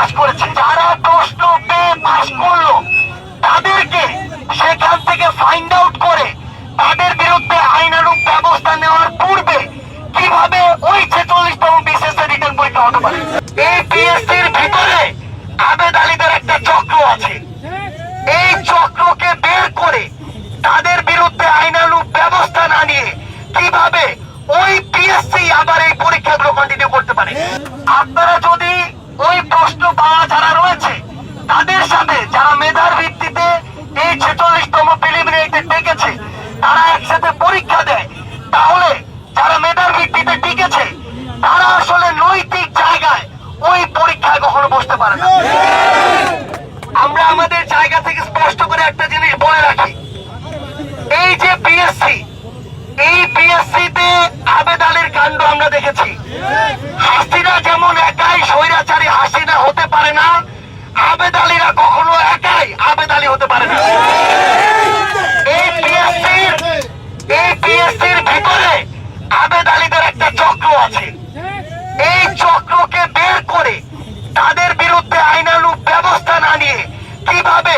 পাশ করেছে। যারা প্রশ্ন পেয়ে পাশ করল, তাদেরকে সেখান থেকে ফাইন্ড আউট করে তাদের বিরুদ্ধে আইনানুগ ব্যবস্থা নেওয়ার পূর্বে কীভাবে ওই ছেচল্লিশতম বিশেষ রিটার্ন পরীক্ষা হতে পারে? এই পিএসসির ভিতরে আবেদ আলীদের একটা চক্র আছে। এই চক্রকে বের করে তাদের বিরুদ্ধে আইনানুগ ব্যবস্থা না নিয়ে কীভাবে ওই পিএসসি আবার এই পরীক্ষাগুলো কন্টিনিউ করতে পারে? আপনারা যদি ওই প্রশ্ন পাওয়া যারা রয়েছে তাদের সাথে যারা মেধার ভিত্তিতে এই ছেচল্লিশতম প্রিলিমিনারিতে টেকেছে তারা একসাথে পরীক্ষা দেয় তাহলে যারা মেধার ভিত্তিতে টিকেছে তারা আসলে নৈতিক জায়গায় ওই পরীক্ষায় কখনো বসতে পারে না আমরা আমাদের জায়গা থেকে স্পষ্ট করে একটা জিনিস বলে রাখি এই যে পিএসসি এই পিএসসি তে আবেদ আলীর কাণ্ড আমরা দেখেছি হাসিনা যেমন একাই স্বৈরাচারী হাসিনা হতে পারে না আবেদ আলীরা কখনো একাই আবেদ আলী হতে পারে না এই পিএসসির এই পিএসসির ভিতরে আবেদ আলীদের একটা চক্র আছে এই চক্রকে বের করে তাদের বিরুদ্ধে আইনানুগ ব্যবস্থা না নিয়ে কীভাবে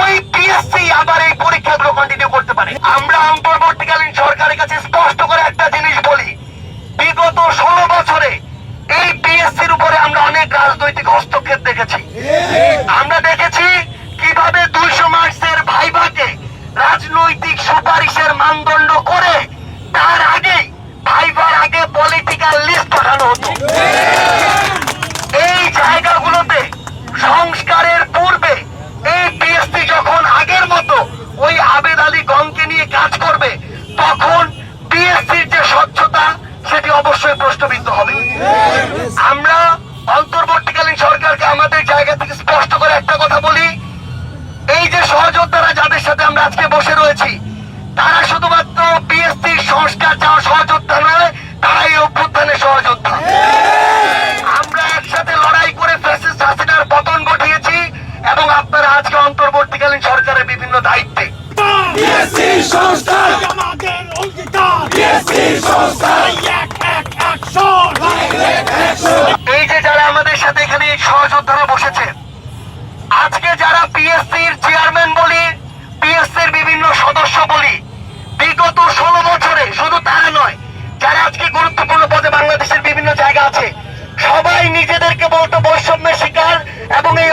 ওই পিএসসি আবার এই পরীক্ষাগুলো কন্টিনিউ করতে পারে? আমরা অন্তর্বর্তীকালীন সরকারের কাছে স্পষ্ট করে একটা জিনিস বলি। বিগত ষোলো বছরে এই পিএসসির উপরে আমরা অনেক রাজনৈতিক হস্তক্ষেপ দেখেছি। আমরা দেখেছি কীভাবে দুইশো মার্কসের ভাইভাকে রাজনৈতিক সুপারিশের মানদণ্ড করে তার আগে ভাইবার আগে পলিটিক্যাল লিস্ট পাঠানো হতো এই জায়গাগুলোতে সংস্কারের পূর্বে এই পিএসসি যখন আগের মতো ওই আবেদ আলী গংকে নিয়ে কাজ করবে তখন পিএসসির যে স্বচ্ছতা সেটি অবশ্যই প্রশ্নবিদ্ধ হবে। আমরা অন্তর্বর্তীকালীন সরকারকে আমাদের জায়গা থেকে স্পষ্ট করে একটা কথা বলি। এই যে সহযোদ্ধারা যাদের সাথে আমরা আজকে বসে রয়েছি তারা শুধুমাত্র পিএসসি সংস্কার চাওয়া সহযোদ্ধা নয় তারা এই অভ্যুত্থানের সহযোদ্ধা। আমরা একসাথে লড়াই করে ফ্যাসিস্ট হাসিনার পতন ঘটিয়েছি এবং আপনারা আজকে অন্তর্বর্তীকালীন সরকারের বিভিন্ন দায়িত্বে। সংস্কার। আমাদের অঙ্গীকার। সংস্কার। এই যে যারা আমাদের সাথে এখানে সহযোদ্ধারা বসেছে, আজকে যারা পিএসসির চেয়ারম্যান বলি পিএসসির বিভিন্ন সদস্য বলি, বিগত ষোলো বছরে শুধু তারা নয়, যারা আজকে গুরুত্বপূর্ণ পদে বাংলাদেশের বিভিন্ন জায়গা আছে, সবাই নিজেদেরকে বলতো বৈষম্যের শিকার এবং এই